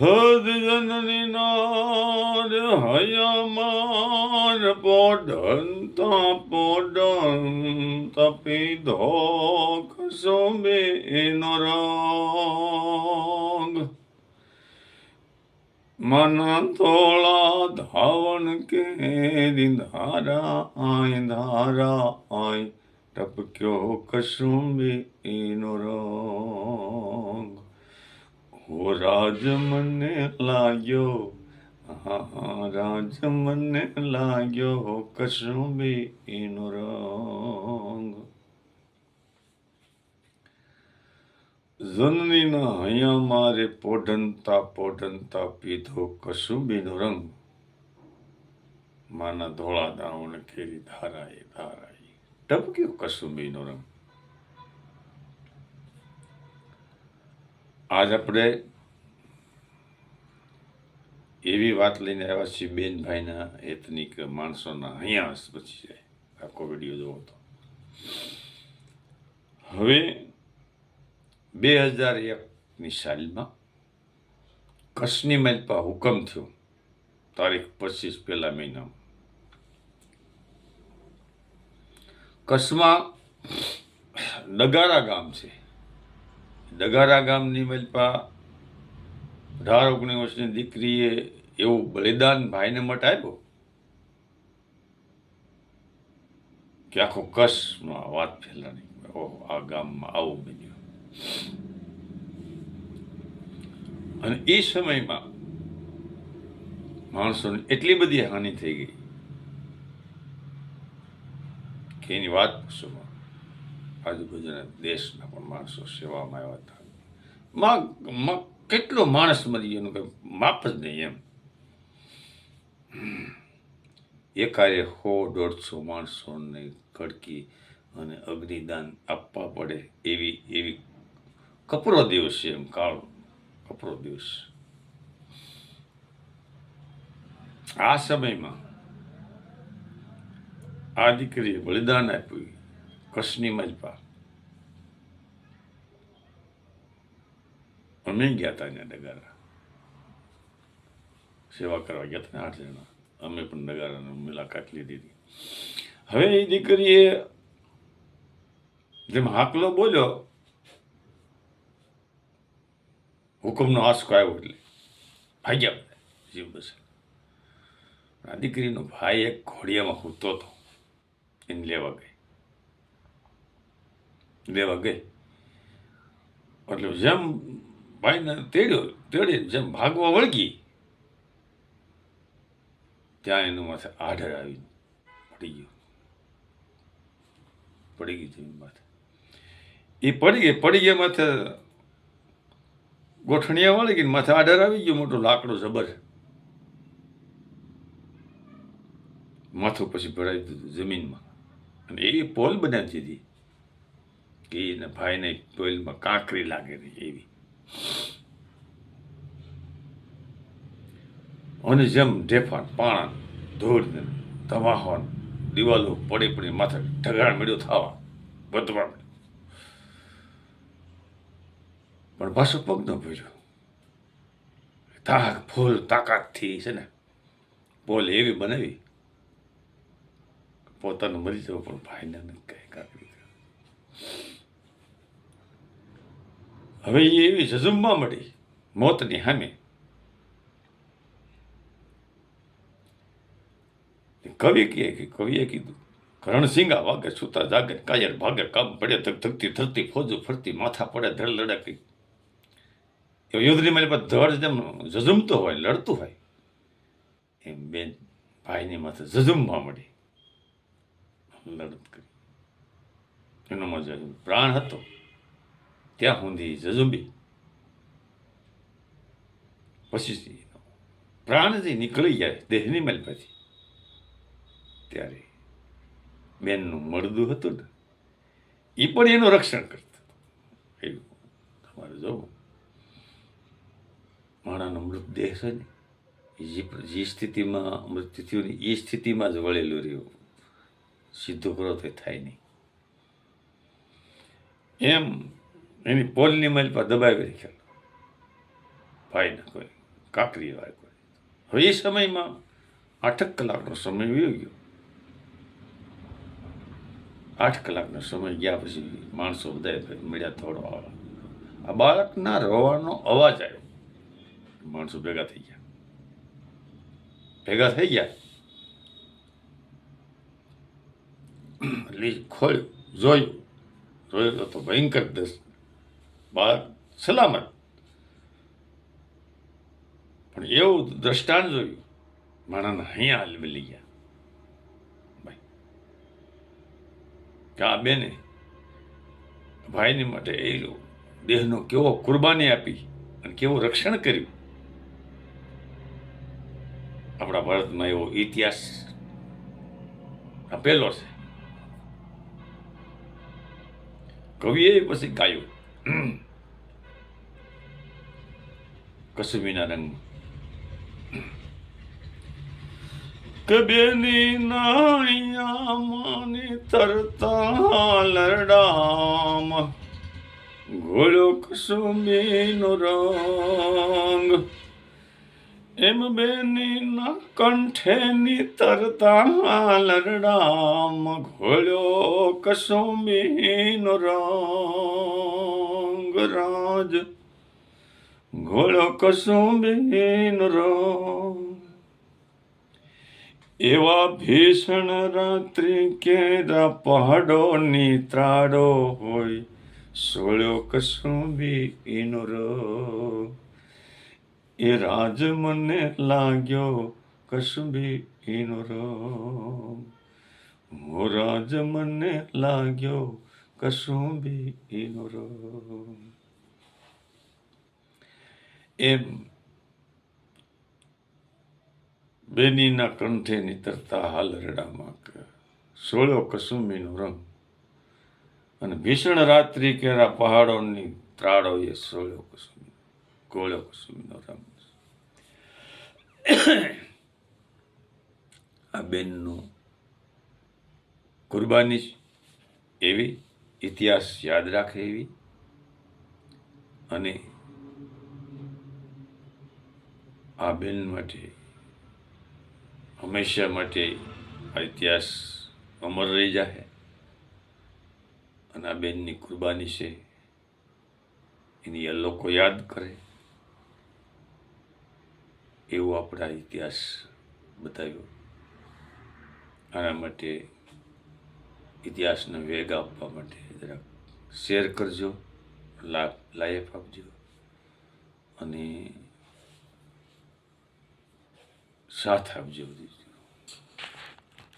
હદ જનની નાર હયામાર પોઢંતા પોઢંતા પીધો કસોબે એનો રંગ. મન તોળા ધાવણ કેરી ધારા આય ધારા આય, ટપક્યો કસુંબી એનો રંગ. હો રાજ મને લાગ્યો હા રાજ મને લાગ્યો, કશું બી એનો રંગ. જનનીના હૈયા મારે પોઢનતા પોઢનતા પીધો, કશું બીનો રંગ. માના ધોળા દાવણ કેરી ધારાએ ધારાએ. ટપક્યો કસુંબીનો રંગ. આજ આપણે એવી વાત લઈને આવ્યા છીએ બેનભાઈના એથનિક માણસોના અહીંયા પછી જાય. આખો વીડિયો જોવો તો. હવે બે હજાર એકની સાલમાં કચ્છની મેલપા હુકમ થયો. તારીખ પચીસ પહેલા મહિનામાં. કચ્છમાં ડગારા ગામ છે. ડગારા ગામની મલપા અઢાર ઓગણીસ વર્ષની દીકરીએ એવું બલિદાન ભાઈને મટ આપ્યો? કે આખો કચ્છમાં વાત ફેલાની ઓહો, આ ગામમાં આવું બન્યું. અને એ સમયમાં માણસોને એટલી બધી હાનિ થઈ ગઈ કે એની વાત પૂછોમાં આજુબાજુના દેશના પણ માણસો સેવામાં આવ્યા હતા. મગ કેટલો માણસ મરી ગયો? એનું કંઈ માપ જ નહીં એમ. એકારે સો દોઢસો માણસોને કડકી અને અગ્નિદાન આપવા પડે એવી એવી કપરો દિવસ છે એમ, કાળો કપરો દિવસ. આ સમયમાં આ દીકરીએ બલિદાન આપ્યું. કચ્છની મલપા અમે ગયા હતા અહીંયા ડગારા સેવા કરવા ગયા હતા ને આઠ જણા. અમે પણ ડગારાની મુલાકાત લીધી હતી. હવે એ દીકરીએ જેમ હાકલો બોલ્યો, હુકમનો આંસકો આવ્યો એટલે ભાગ્યા બધા, જીવ બસ. આ દીકરીનો ભાઈ એક ઘોડિયામાં હૂતો હતો. એને લેવા ગઈ. લેવા ગઈ. એટલે જેમ ભાઈને તેડ્યો, તેડી જેમ ભાગવા વળગી, ત્યાં એનું માથે આઢળ આવી પડી ગયું. પડી ગઈ જમીન માથે. એ પડી ગઈ પડી ગયા માથે ગોઠણિયા વળી ગઈ માથે આઢળ આવી ગયો, મોટો લાકડો જબર. માથું પછી ભરાઈ દીધું જમીનમાં. અને એ પોલ બનાવી દીધી. કે એના ભાઈને પોલમાં કાંકરી લાગેલી એવી. અને જેમ ઢેફાણ પાણા ધોળને ધમાહોન દિવાલો પડી પડી માથે ઢગાણ મેળ્યો થવા, વધવા પણ પાછો પગ ન ભર્યો. તાક ફૂલ તાકાતથી છે ને બોલ એવી બનાવી પોતાનું મરી જવું પણ ભાઈને કંઈક કહે કાપી હવે એ એવી જજુમમાં મળી. મોતની હામે. કવિ કહે કવિએ કીધું કરણસિંગા વાગે છૂતા જાગે કાયર ભાગે, કામ પડે, ધક ધકતી ધરતી, ફોજું ફરતી, માથા પડે, ધડ લડકી. એ યુદ્ધની મારી પાસે ધડ જેમ જજુમતો હોય, લડતું હોય, એમ બેન ભાઈની માથે જજુમવા મળી. લડત કરી. એનો મજા પ્રાણ હતો. ત્યાં સુધી જજુંબી પછી પ્રાણ જે નીકળી જાય દેહની મેલ પછી ત્યારે બેનનું મળદું હતું ને એ પણ એનું રક્ષણ કરતું એવું, તમારે જોવું. માણાનો મૃતદેહ છે ને જે જે સ્થિતિમાં ને એ સ્થિતિમાં જ વળેલું રહ્યું. સીધો કરો તો થાય નહીં. એમ એની પોલની માલ પર દબાવી રાખ્યા. ભાઈ ને કોઈ કાંકરી કોઈ. હવે એ સમયમાં આઠક કલાકનો સમય વયો ગયો. આઠ કલાકનો સમય ગયા પછી માણસો બધા મળ્યા થોડો આ બાળકના રોવાનો અવાજ આવ્યો. માણસો ભેગા થઈ ગયા. ભેગા થઈ ગયા. એટલે ખોલ્યું જોયું. જોયું તો ભયંકર દસ બાળક સલામત. પણ એવું દ્રષ્ટાંત જોયું માણસને અહીંયા હલવી ગયા. ભાઈ કે આ બેને ભાઈની માટે એ દેહનો કેવો કુરબાની આપી અને કેવું રક્ષણ કર્યું. આપણા ભારતમાં એવો ઇતિહાસ આપેલો છે. કવિએ પછી ગાયું કસુબીના રંગ કબેની નાયા માની તરતા લરડામ ઘોડો કસુબીનો રંગ એમ બેની ના કંઠેની તરતા લરડામ ઘોડ્યો કસુંબીનો રંગ રાજ. ઘોડો કસુંબીનો રંગ. એવા ભીષણ રાત્રિ કેરા પહાડો નીત્રાડો હોય સોળ્યો કસુંબીનો રંગ. એ રાજ મને લાગ્યો કસબી એનો રંગ હો રાજ મને લાગ્યો કસુંબી એનો રો એમ બેનીના કંઠે નીતરતા હાલ રડામાં સોળ્યો કસુંબીનો રંગ. અને ભીષણ રાત્રિ કેરા પહાડોની ત્રાડો એ સોળ્યો કસુંબી ગોળ્યો કસુંબીનો રંગ. આ બેનનું કુરબાની એવી ઇતિહાસ યાદ રાખે એવી અને આ બેન માટે, હંમેશા માટે આ ઇતિહાસ અમર રહી જાય અને આ બેનની કુરબાની છે, એની એ લોકો યાદ કરે. એવો આપણા ઇતિહાસ બતાવ્યો. આના માટે ઇતિહાસને વેગ આપવા માટે જરાક શેર કરજો લાભ લાઈફ આપજો અને સાથ આપજો